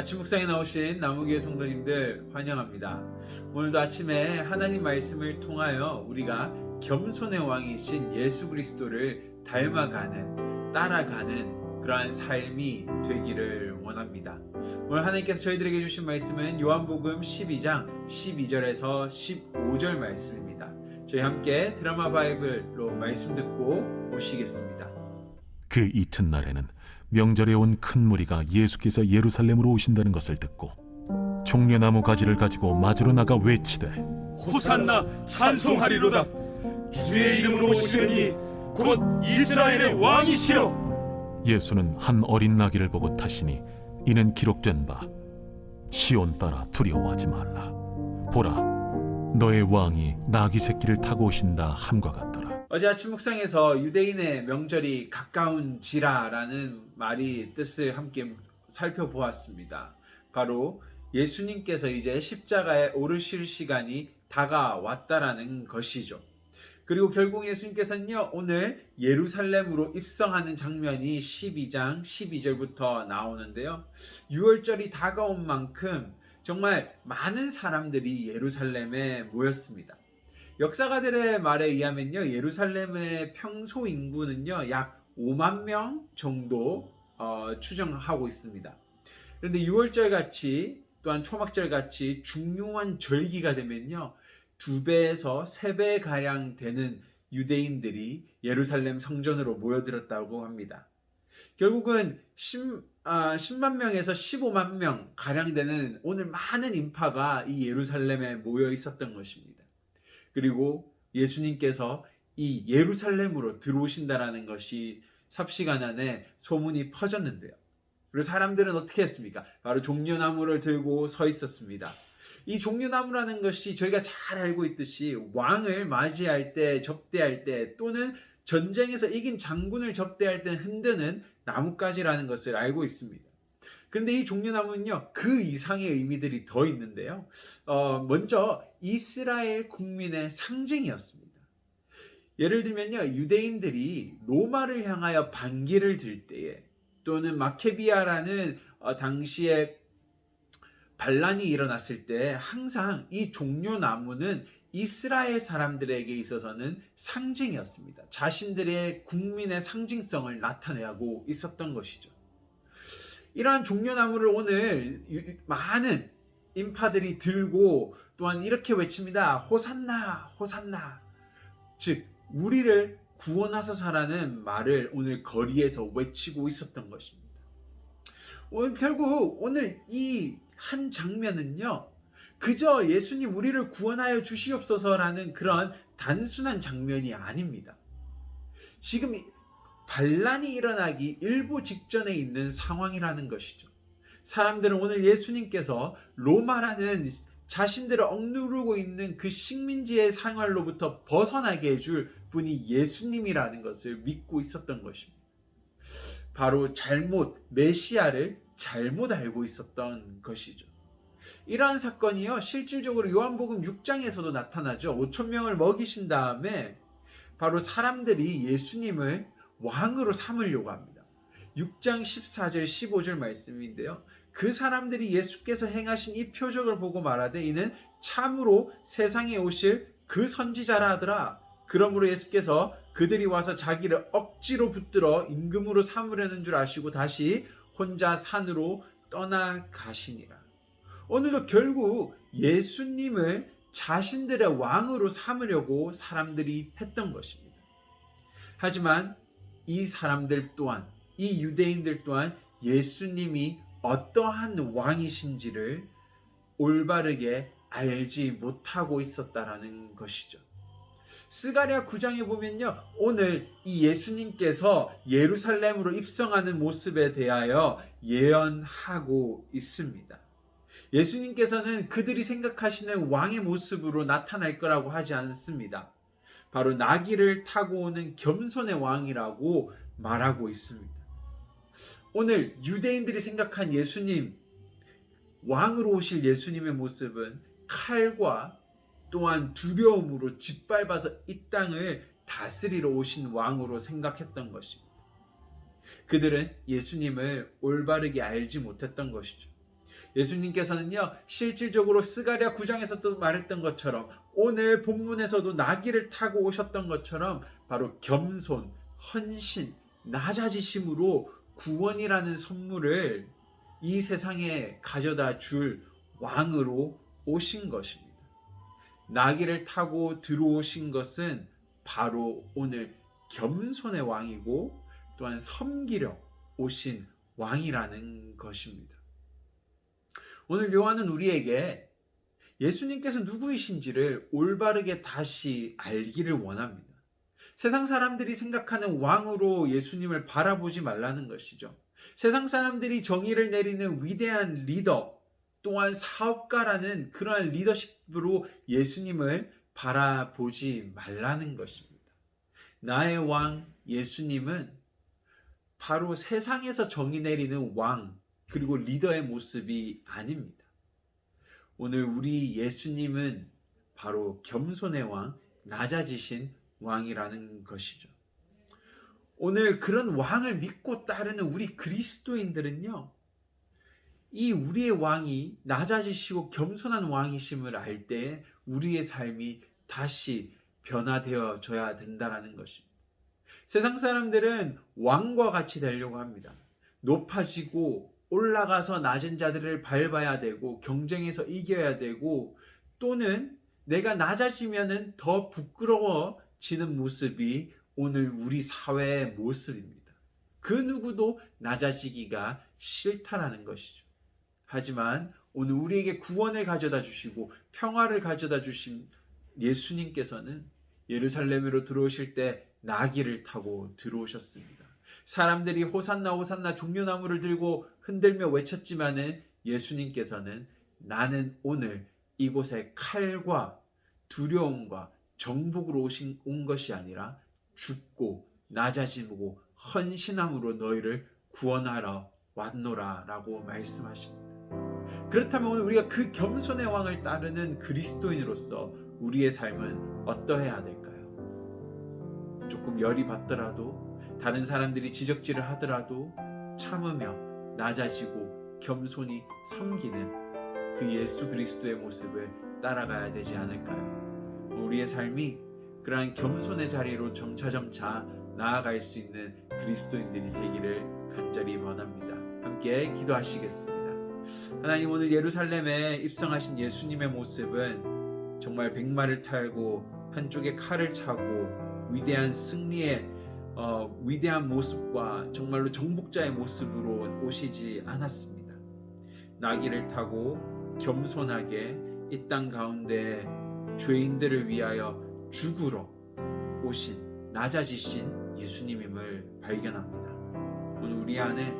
아침 묵상에 나오신 나무교회 성도님들 환영합니다. 오늘도 아침에 하나님 말씀을 통하여 우리가 겸손의 왕이신 예수 그리스도를 닮아가는 따라가는 그러한 삶이 되기를 원합니다. 오늘 하나님께서 저희들에게 주신 말씀은 요한복음 12장 12절에서 15절 말씀입니다. 저희 함께 드라마 바이블로 말씀 듣고 오시겠습니다. 그 이튿날에는 명절에 온 큰 무리가 예수께서 예루살렘으로 오신다는 것을 듣고 종려나무 가지를 가지고 맞으러 나가 외치되 호산나 찬송하리로다. 주의 이름으로 오시느니 곧 이스라엘의 왕이시여. 예수는 한 어린 나귀를 보고 타시니 이는 기록된 바 시온 따라 두려워하지 말라. 보라 너의 왕이 나귀 새끼를 타고 오신다 함과 같더라 어제 아침 묵상에서 유대인의 명절이 가까운지라라는 말이 뜻을 함께 살펴보았습니다. 바로 예수님께서 이제 십자가에 오르실 시간이 다가왔다라는 것이죠. 그리고 결국 예수님께서는요, 오늘 예루살렘으로 입성하는 장면이 12장 12절부터 나오는데요. 6월절이 다가온 만큼 정말 많은 사람들이 예루살렘에 모였습니다. 역사가들의 말에 의하면요, 예루살렘의 평소 인구는요, 약 5만 명 정도 어, 추정하고 있습니다. 그런데 6월절 같이 또한 초막절 같이 중요한 절기가 되면요, 두 배에서 세 배 가량 되는 유대인들이 예루살렘 성전으로 모여들었다고 합니다. 결국은 10, 아, 10만 명에서 15만 명 가량 되는 오늘 많은 인파가 이 예루살렘에 모여 있었던 것입니다. 그리고 예수님께서 이 예루살렘으로 들어오신다라는 것이 삽시간 안에 소문이 퍼졌는데요. 그리고 사람들은 어떻게 했습니까? 바로 종려나무를 들고 서 있었습니다. 이 종려나무라는 것이 저희가 잘 알고 있듯이 왕을 맞이할 때, 접대할 때 또는 전쟁에서 이긴 장군을 접대할 때 흔드는 나뭇가지라는 것을 알고 있습니다. 그런데 이 종려나무는요, 그 이상의 의미들이 더 있는데요. 어, 먼저 이스라엘 국민의 상징이었습니다. 예를 들면요, 유대인들이 로마를 향하여 반기를 들 때에 또는 마케비아라는 어, 당시에 반란이 일어났을 때 항상 이 종려나무는 이스라엘 사람들에게 있어서는 상징이었습니다. 자신들의 국민의 상징성을 나타내고 있었던 것이죠. 이러한 종려나무를 오늘 유- 많은 인파들이 들고 또한 이렇게 외칩니다. 호산나, 호산나. 즉, 우리를 구원하소서라는 말을 오늘 거리에서 외치고 있었던 것입니다. 오늘 결국 오늘 이 한 장면은요, 그저 예수님 우리를 구원하여 주시옵소서라는 그런 단순한 장면이 아닙니다. 지금 이 반란이 일어나기 일부 직전에 있는 상황이라는 것이죠. 사람들은 오늘 예수님께서 로마라는 자신들을 억누르고 있는 그 식민지의 생활로부터 벗어나게 해줄 분이 예수님이라는 것을 믿고 있었던 것입니다. 바로 잘못, 메시아를 잘못 알고 있었던 것이죠. 이러한 사건이요, 실질적으로 요한복음 6장에서도 나타나죠. 5천 명을 먹이신 다음에 바로 사람들이 예수님을 왕으로 삼으려고 합니다. 6장 14절 15절 말씀인데요. 그 사람들이 예수께서 행하신 이 표적을 보고 말하되 이는 참으로 세상에 오실 그 선지자라 하더라. 그러므로 예수께서 그들이 와서 자기를 억지로 붙들어 임금으로 삼으려는 줄 아시고 다시 혼자 산으로 떠나가시니라. 오늘도 결국 예수님을 자신들의 왕으로 삼으려고 사람들이 했던 것입니다. 하지만 이 사람들 또한, 이 유대인들 또한 예수님이 어떠한 왕이신지를 올바르게 알지 못하고 있었다라는 것이죠. 스가랴 9장에 보면요. 오늘 이 예수님께서 예루살렘으로 입성하는 모습에 대하여 예언하고 있습니다. 예수님께서는 그들이 생각하시는 왕의 모습으로 나타날 거라고 하지 않습니다. 바로 나귀를 타고 오는 겸손의 왕이라고 말하고 있습니다. 오늘 유대인들이 생각한 예수님, 왕으로 오실 예수님의 모습은 칼과 또한 두려움으로 짓밟아서 이 땅을 다스리러 오신 왕으로 생각했던 것입니다. 그들은 예수님을 올바르게 알지 못했던 것이죠. 예수님께서는요, 실질적으로 스가랴 9장에서도 말했던 것처럼 오늘 본문에서도 나귀를 타고 오셨던 것처럼 바로 겸손, 헌신, 낮아지심으로 구원이라는 선물을 이 세상에 가져다 줄 왕으로 오신 것입니다. 나귀를 타고 들어오신 것은 바로 오늘 겸손의 왕이고 또한 섬기려 오신 왕이라는 것입니다. 오늘 요한은 우리에게 예수님께서 누구이신지를 올바르게 다시 알기를 원합니다. 세상 사람들이 생각하는 왕으로 예수님을 바라보지 말라는 것이죠. 세상 사람들이 정의를 내리는 위대한 리더 또한 사업가라는 그러한 리더십으로 예수님을 바라보지 말라는 것입니다. 나의 왕 예수님은 바로 세상에서 정의 내리는 왕 그리고 리더의 모습이 아닙니다. 오늘 우리 예수님은 바로 겸손의 왕, 낮아지신 왕이라는 것이죠. 오늘 그런 왕을 믿고 따르는 우리 그리스도인들은요, 이 우리의 왕이 낮아지시고 겸손한 왕이심을 알 때 우리의 삶이 다시 변화되어져야 된다라는 것입니다. 세상 사람들은 왕과 같이 되려고 합니다. 높아지고 올라가서 낮은 자들을 밟아야 되고 경쟁에서 이겨야 되고 또는 내가 낮아지면은 더 부끄러워지는 모습이 오늘 우리 사회의 모습입니다. 그 누구도 낮아지기가 싫다라는 것이죠. 하지만 오늘 우리에게 구원을 가져다 주시고 평화를 가져다 주신 예수님께서는 예루살렘으로 들어오실 때 나귀를 타고 들어오셨습니다. 사람들이 호산나 호산나 종려나무를 들고 흔들며 외쳤지만은 예수님께서는 나는 오늘 이곳에 칼과 두려움과 정복으로 오신 온 것이 아니라 죽고 낮아지고 헌신함으로 너희를 구원하러 왔노라라고 말씀하십니다. 그렇다면 오늘 우리가 그 겸손의 왕을 따르는 그리스도인으로서 우리의 삶은 어떠해야 될까요? 조금 열이 받더라도 다른 사람들이 지적질을 하더라도 참으며 낮아지고 겸손히 섬기는 그 예수 그리스도의 모습을 따라가야 되지 않을까요? 우리의 삶이 그러한 겸손의 자리로 점차점차 나아갈 수 있는 그리스도인들이 되기를 간절히 원합니다. 함께 기도하시겠습니다. 하나님 오늘 예루살렘에 입성하신 예수님의 모습은 정말 백마를 탈고 한쪽에 칼을 차고 위대한 승리의 어, 위대한 모습과 정말로 정복자의 모습으로 오시지 않았습니다. 나귀를 타고 겸손하게 이 땅 가운데 죄인들을 위하여 죽으러 오신 낮아지신 예수님임을 발견합니다. 오늘 우리 안에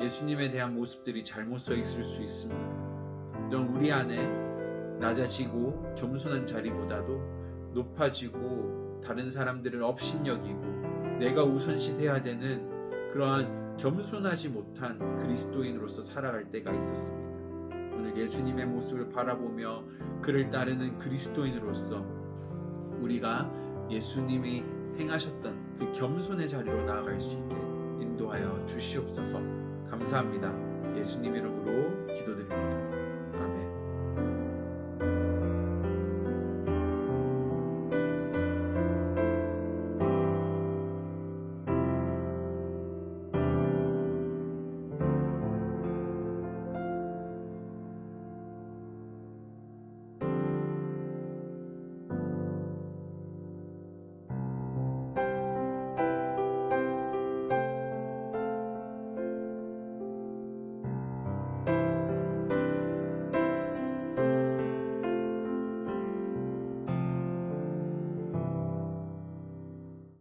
예수님에 대한 모습들이 잘못 써 있을 수 있습니다. 또한 우리 안에 낮아지고 겸손한 자리보다도 높아지고 다른 사람들을 업신여기고 내가 우선시 돼야 되는 그러한 겸손하지 못한 그리스도인으로서 살아갈 때가 있었습니다. 오늘 예수님의 모습을 바라보며 그를 따르는 그리스도인으로서 우리가 예수님이 행하셨던 그 겸손의 자리로 나아갈 수 있게 인도하여 주시옵소서 감사합니다. 예수님 이름으로 기도드립니다. 아멘.